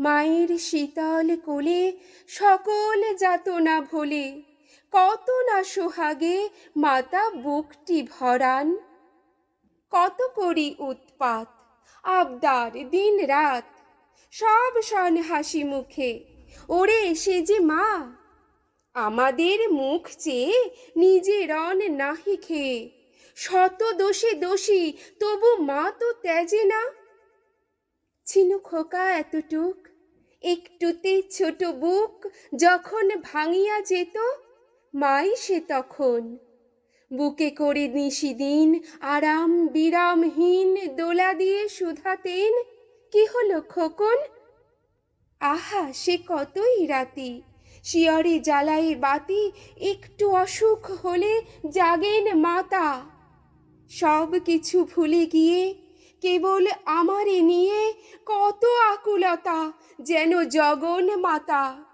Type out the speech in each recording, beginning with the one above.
মায়ের শীতল কোলে সকল যাতনা ভোলে। কত না সোহাগে মাতা বুকটি ভরান। কত করি উৎপাত, আবদার দিন রাত। সব সন হাসি মুখে, ওরে সে যে মা। আমাদের মুখ চেয়ে নিজে রন নাহি খেয়ে। শত দোষে দোষী, তবু মা তো ত্যাজে না। ছিনু খোকা এতটুক? একটুতে ছোট বুক যখন ভাঙিয়া যেত, মাই সে তখন। বুকে করে নিশিদিন আরাম বিরামহীন দোলা দিয়ে সুধাতেন কি হলো খোকন? আহা, সে কতই রাতি! শিয়রে জ্বালায় বাতি, একটু অসুখ হলে জাগেন মাতা। সব কিছু ভুলে গিয়ে, কেবল আমারে নিয়ে কত আকুলতা, যেন জগন মাতা।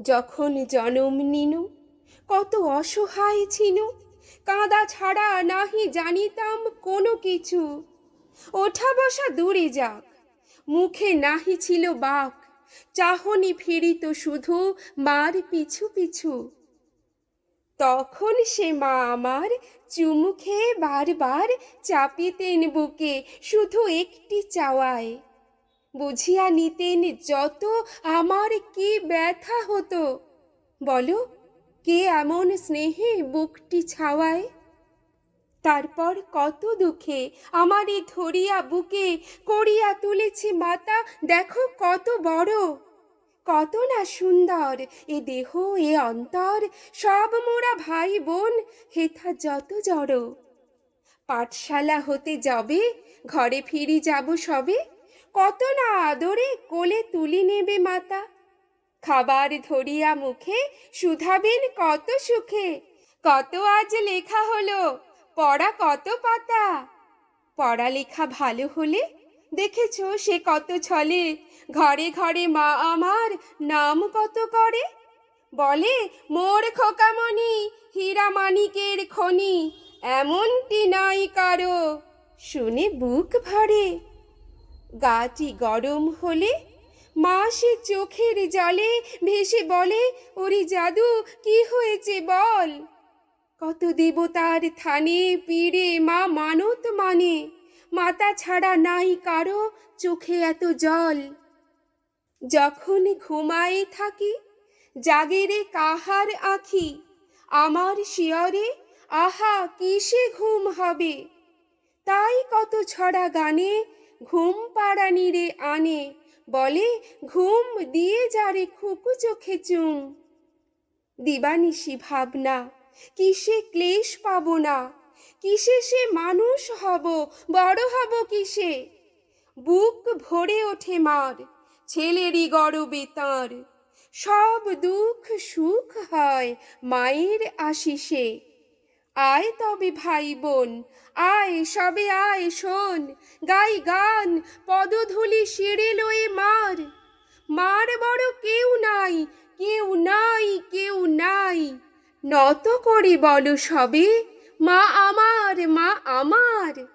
যখন জনম নিনু, কত অসহায় ছিনু, কাঁদা ছাড়া নাহি জানিতাম কোনো কিছু। ওঠা বসা দূরে যাক, মুখে নাহি ছিল বাক, চাহনি ফিরিত শুধু মার পিছু পিছু। তখন সে মা আমার চুমু খেয়ে বারবার চাপিতেন বুকে, শুধু একটি চাওয়ায়। বুঝিয়া নিতেন যত আমার কি ব্যথা হতো। বলো, কে এমন স্নেহে বুকটি ছাওয়ায়? তারপর কত দুঃখে আমারই ধরিয়া বুকে করিয়া তুলেছে মাতা, দেখো কত বড়। কত না সুন্দর, এ দেহ, এ অন্তর, সব মোরা ভাই বোন হেথা যত জড়। পাঠশালা হতে যাবে, ঘরে ফিরি যাব সবে, কত না আদরে কোলে তুলি নেবে মাতা। খাবার ধরিয়া মুখে শুধাবেন কত সুখে, কত আজ লেখা হলো, পড়া কত পাতা। পড়ালেখা ভালো হলে দেখেছ সে কত ছলে? ঘরে ঘরে মা আমার নাম কত করে? বলে, মোর খোকামণি, হীরা মানিকের খনি, এমনটি নাই কারও। শুনে বুক ভরে। গাটি গরম হলে মা সে চোখের জলে ভেসে বলে, ওরে জাদু, কি হয়েছে বল? কত দেবতার থানে পীড়ে মা মানত মানে মাতা ছাড়া নাই কারও চোখে এত জল। যখন ঘুমায়ে থাকি জাগেরে কাহার আখি, আমার শিয়রে, আহা, কিসে ঘুম হবে? তাই কত ছড়া গানে ঘুম পাড়ানিরে আনে, বলে ঘুম দিয়ে যারে খুকু চোখে চুম। দিবানিশি ভাবনা, কিসে ক্লেশ পাব না কিসে সে মানুষ হব, বড় হব কিসে? বুক ভরে ওঠে মার, ছেলেরই গরবে তাঁর। সব দুঃখ সুখ হয় মায়ের আশিসে। আয় তবে ভাই বোন আয়, সবে আয়, শোন, গাই গান, পদধূলি শিরে লয়ে মার। মার বড় কেউ নাই কেউ নাই কেউ নাই। নত করে বলো সবে মা আমার মা আমার।